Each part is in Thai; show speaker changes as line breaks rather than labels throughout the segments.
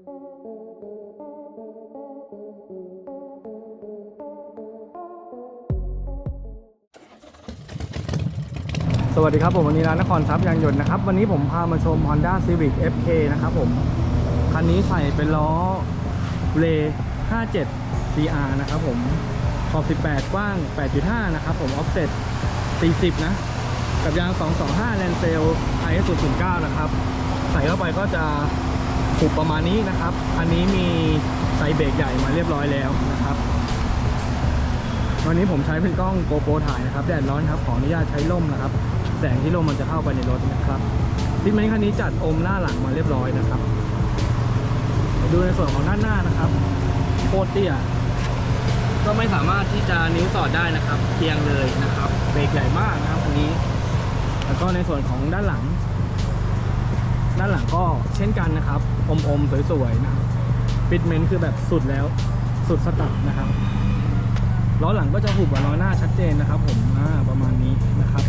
สวัสดีครับผมวันนี้ร้านนครทรัพย์ยางยนต์นะครับ วันนี้ผมพามาชม Honda Civic FK นะครับผม คันนี้ใส่เป็นล้อเล57 CR นะครับผมขอบ 18 กว้าง 8.5 นะครับผม offset 40 นะ กับยาง 225 Land Sail IS 009 นะครับ ใส่เข้าไปก็จะ ผูกประมาณนี้นะครับ อันนี้มีไซเบรกใหญ่มาเรียบร้อยแล้วนะครับ วันนี้ผมใช้เป็นกล้องโกโปรถ่ายนะครับ แดดร้อนครับขออนุญาตใช้ร่มนะครับ แสงที่ร่มมันจะเข้าไปในรถนะครับทิศเมนคันนี้จัดอมหน้าหลังมาเรียบร้อยนะครับดูในส่วนของด้านหน้านะครับโคตรเตี้ยก็ไม่สามารถที่จะนิ้วสอดได้นะครับเพียงเลยนะครับเบรกใหญ่มากนะครับคันนี้ แล้วก็ในส่วนของด้านหลัง ด้านหลังก็เช่นกันนะครับ อมๆสวยๆนะครับฟิตเมนต์คือแบบสุดแล้วสุดสตัดนะครับล้อหลังก็จะหุบกว่าล้อหน้าชัดเจนนะครับ ผมอ่าประมาณนี้นะครับ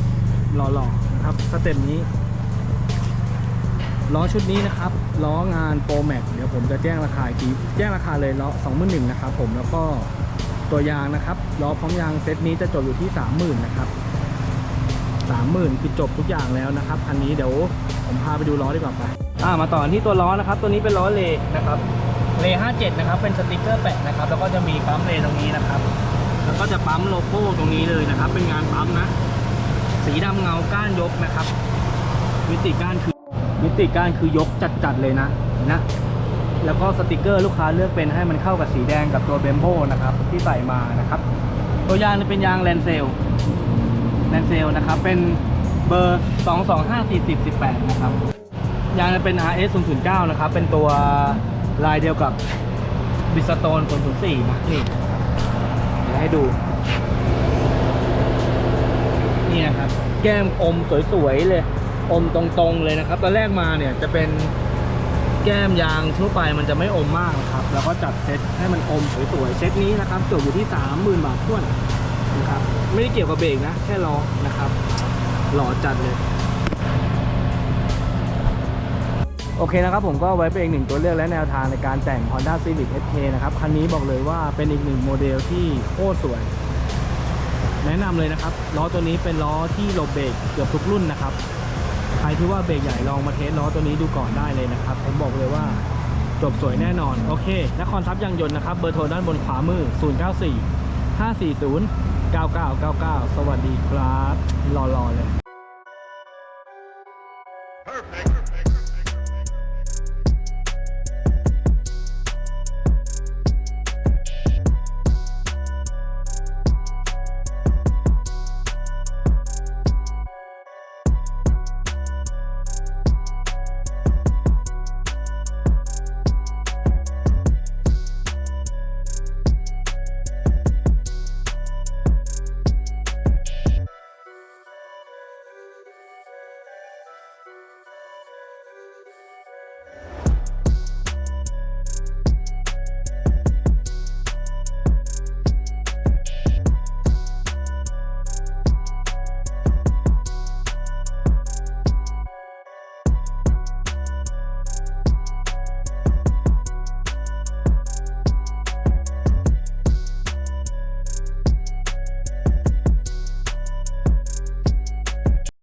หล่อๆนะครับสเต็ปนี้ล้อชุดนี้นะครับล้องานโปรแม็กเดี๋ยวผมจะแจ้งราคาอีกทีแจ้งราคาเลยล้อ21,000นะครับผมแล้วก็ตัวยางนะครับล้อพร้อมยางเซตนี้จะจบอยู่ที่30,000นะครับ 30,000คือจบทุกอย่างแล้วนะครับคันนี้เดี๋ยวผมพาไปดูล้อดีกว่าไปอ่ามาต่อที่ตัวล้อนะครับ ตัวนี้เป็นล้อเลนะครับเล57นะครับเป็นสติกเกอร์แปะนะครับแล้วก็จะมีปั๊มเลตรงนี้นะครับ แล้วก็จะปั๊มโลโก้ตรงนี้เลยนะครับ เป็นงานปั๊มนะ สีดำเงาก้านยกนะครับมิติก้านคือมิติก้านคือยกจัดๆเลยนะนะแล้วก็สติกเกอร์ลูกค้าเลือกเป็นให้มันเข้ากับสีแดงกับตัวเบมโบนะครับที่ใส่มานะครับ ตัวยางเนี่ยเป็นยางแลนเซล แลนเซลนะครับ เป็นเบอร์ 225 40 18 นะครับยางเนี่ยเป็น RS 009 นะครับ เป็นตัวลายเดียวกับบิสโตน004 นะ นี่ เดี๋ยวให้ดู นี่นะครับ แก้มอมสวยๆเลย อมตรงๆเลยนะครับ ตอนแรกมาเนี่ยจะเป็นแก้มยางทั่วไปมันจะไม่อมมากนะครับ แล้วก็จัดเซ็ตให้มันอมสวยๆ เซ็ตนี้นะครับจบอยู่ที่ 30,000 บาทท้ว นะครับ ไม่ได้เกี่ยวกับเบรกนะ แค่ล้อนะครับ หล่อจัดเลย โอเคนะครับผมก็ไว้เป็นอีกหนึ่งตัวเลือกและแนวทางในการแต่ง Honda Civic SK นะครับ คันนี้บอกเลยว่าเป็นอีกหนึ่งโมเดลที่โคตรสวย แนะนำเลยนะครับล้อตัวนี้เป็นล้อที่หลบเบรกเกือบทุกรุ่นนะครับใครที่ว่าเบรกใหญ่ลองมาเทสล้อตัวนี้ดูก่อนได้เลยนะครับ ผมบอกเลยว่าจบสวยแน่นอน โอเคนครทรัพย์ยางยนต์นะครับ เบอร์โทรด้านบนขวามือ 094 540 9999 สวัสดีครับ รอ ๆ เลย Perfect.